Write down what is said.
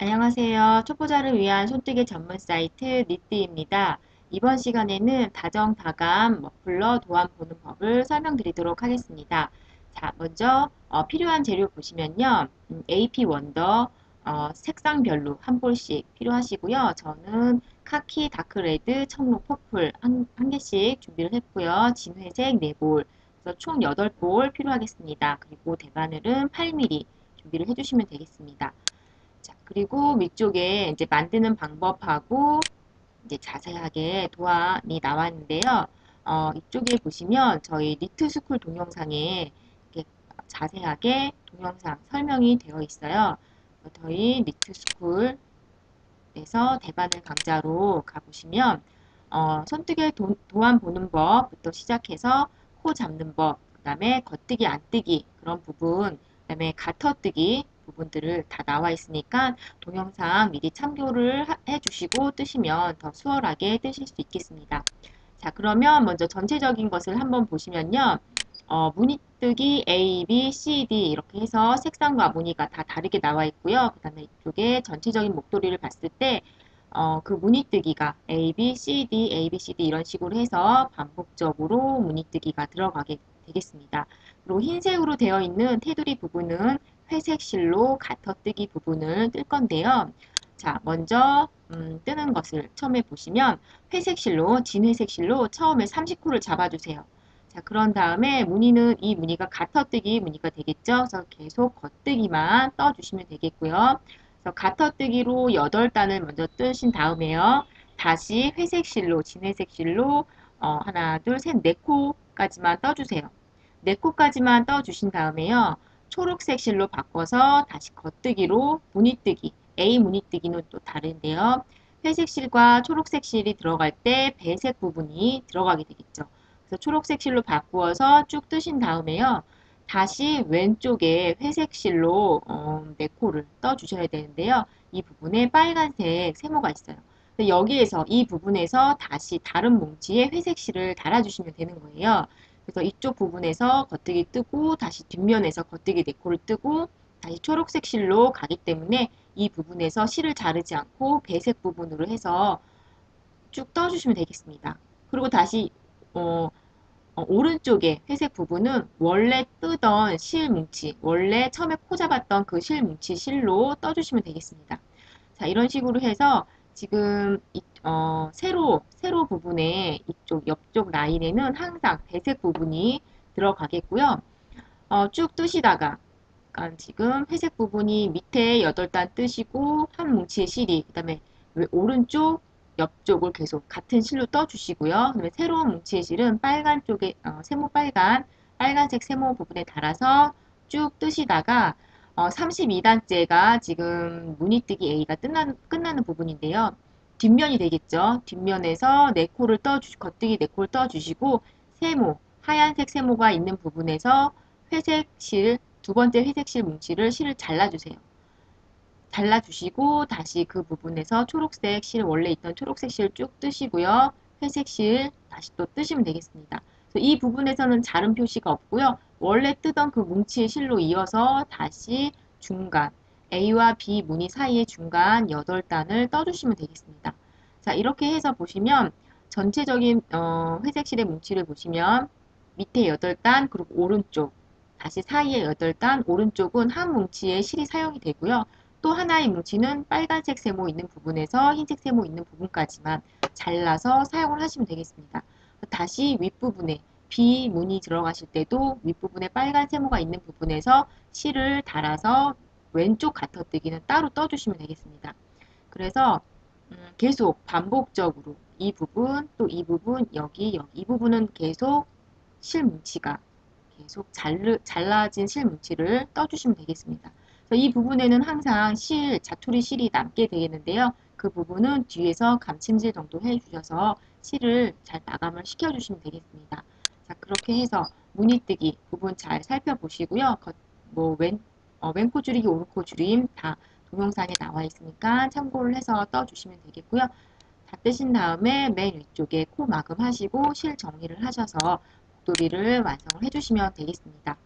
안녕하세요. 초보자를 위한 손뜨개 전문 사이트 니뜨입니다. 이번 시간에는 다정 다감 머플러 도안 보는 법을 설명드리도록 하겠습니다. 자, 먼저 어, 필요한 재료 보시면요. 음, AP 원더 어, 색상별로 한 볼씩 필요하시고요. 저는 카키, 다크레드, 청록, 퍼플 한, 한 개씩 준비를 했고요. 진회색 4볼, 그래서 총 8볼 필요하겠습니다. 그리고 대바늘은 8mm 준비를 해주시면 되겠습니다. 자, 그리고 위쪽에 이제 만드는 방법하고 이제 자세하게 도안이 나왔는데요. 어, 이쪽에 보시면 저희 니트 스쿨 동영상에 자세하게 동영상 설명이 되어 있어요. 저희 니트 스쿨에서 대바늘 강좌로 가보시면 어, 손뜨개 도, 도안 보는 법부터 시작해서 코 잡는 법, 그 다음에 겉뜨기, 안뜨기 그런 부분, 그 다음에 가터뜨기 부분들을 다 나와 있으니까 동영상 미리 참고를 해주시고 뜨시면 더 수월하게 뜨실 수 있겠습니다. 자 그러면 먼저 전체적인 것을 한번 보시면요. 어, 무늬뜨기 A, B, C, D 이렇게 해서 색상과 무늬가 다 다르게 나와 있고요. 그 다음에 이쪽에 전체적인 목도리를 봤을 때 어, 그 무늬뜨기가 A, B, C, D, A, B, C, D 이런 식으로 해서 반복적으로 무늬뜨기가 들어가게 되겠습니다. 그리고 흰색으로 되어 있는 테두리 부분은 회색 실로 가터뜨기 부분을 뜰 건데요. 자, 먼저 음, 뜨는 것을 처음에 보시면 회색 실로, 진회색 실로 처음에 30코를 잡아주세요. 자, 그런 다음에 무늬는 이 무늬가 가터뜨기 무늬가 되겠죠. 그래서 계속 겉뜨기만 떠주시면 되겠고요. 그래서 가터뜨기로 8단을 먼저 뜨신 다음에요. 다시 회색 실로, 진회색 실로 어, 하나, 둘, 셋, 네 코까지만 떠주세요. 네 코까지만 떠주신 다음에요. 초록색 실로 바꿔서 다시 겉뜨기로 무늬뜨기 A 무늬뜨기는 또 다른데요. 회색 실과 초록색 실이 들어갈 때 배색 부분이 들어가게 되겠죠. 그래서 초록색 실로 바꾸어서 쭉 뜨신 다음에요. 다시 왼쪽에 회색 실로 어, 네코를 떠주셔야 되는데요. 이 부분에 빨간색 세모가 있어요. 여기에서 이 부분에서 다시 다른 뭉치에 회색 실을 달아주시면 되는 거예요. 그래서 이쪽 부분에서 겉뜨기 뜨고 다시 뒷면에서 겉뜨기 네코를 뜨고 다시 초록색 실로 가기 때문에 이 부분에서 실을 자르지 않고 배색 부분으로 해서 쭉 떠주시면 되겠습니다. 그리고 다시 어, 어, 오른쪽에 회색 부분은 원래 뜨던 실 뭉치, 원래 처음에 코 잡았던 그 실 뭉치 실로 떠주시면 되겠습니다. 자, 이런 식으로 해서 지금 이, 어, 세로, 세로 부분에 이쪽 옆쪽 라인에는 항상 배색 부분이 들어가겠고요. 어, 쭉 뜨시다가 그러니까 지금 회색 부분이 밑에 8단 뜨시고 한 뭉치의 실이 그 다음에 오른쪽 옆쪽을 계속 같은 실로 떠주시고요. 그다음에 새로운 뭉치의 실은 빨간 쪽에 어, 세모 빨간 빨간색 세모 부분에 달아서 쭉 뜨시다가 어, 32단째가 지금 무늬뜨기 A가 끝나는, 끝나는 부분인데요. 뒷면이 되겠죠. 뒷면에서 네코를 떠주 겉뜨기 네코를 떠주시고 세모, 하얀색 세모가 있는 부분에서 회색 실, 두 번째 회색 실 뭉치를 실을 잘라주세요. 잘라주시고 다시 그 부분에서 초록색 실 원래 있던 초록색 실 쭉 뜨시고요. 회색 실 다시 또 뜨시면 되겠습니다. 이 부분에서는 자른 표시가 없고요. 원래 뜨던 그 뭉치의 실로 이어서 다시 중간 A와 B 무늬 사이의 중간 8단을 떠주시면 되겠습니다. 자 이렇게 해서 보시면 전체적인 어, 회색 실의 뭉치를 보시면 밑에 8단 그리고 오른쪽 다시 사이에 8단 오른쪽은 한 뭉치의 실이 사용이 되고요. 또 하나의 뭉치는 빨간색 세모 있는 부분에서 흰색 세모 있는 부분까지만 잘라서 사용을 하시면 되겠습니다. 다시 윗부분에 B 문이 들어가실 때도 윗부분에 빨간 세모가 있는 부분에서 실을 달아서 왼쪽 가터뜨기는 따로 떠주시면 되겠습니다. 그래서 음, 계속 반복적으로 이 부분 또 이 부분 여기 여기 이 부분은 계속 실 뭉치가 계속 잘르, 잘라진 실 뭉치를 떠주시면 되겠습니다. 이 부분에는 항상 실, 자투리 실이 남게 되겠는데요. 그 부분은 뒤에서 감침질 정도 해주셔서 실을 잘 마감을 시켜주시면 되겠습니다. 자 그렇게 해서 무늬뜨기 부분 잘 살펴보시고요. 겉, 뭐 왼, 어, 왼코 줄이기, 오른코 줄임 다 동영상에 나와 있으니까 참고를 해서 떠주시면 되겠고요. 다 뜨신 다음에 맨 위쪽에 코 마감하시고 실 정리를 하셔서 목도리를 완성을 해주시면 되겠습니다.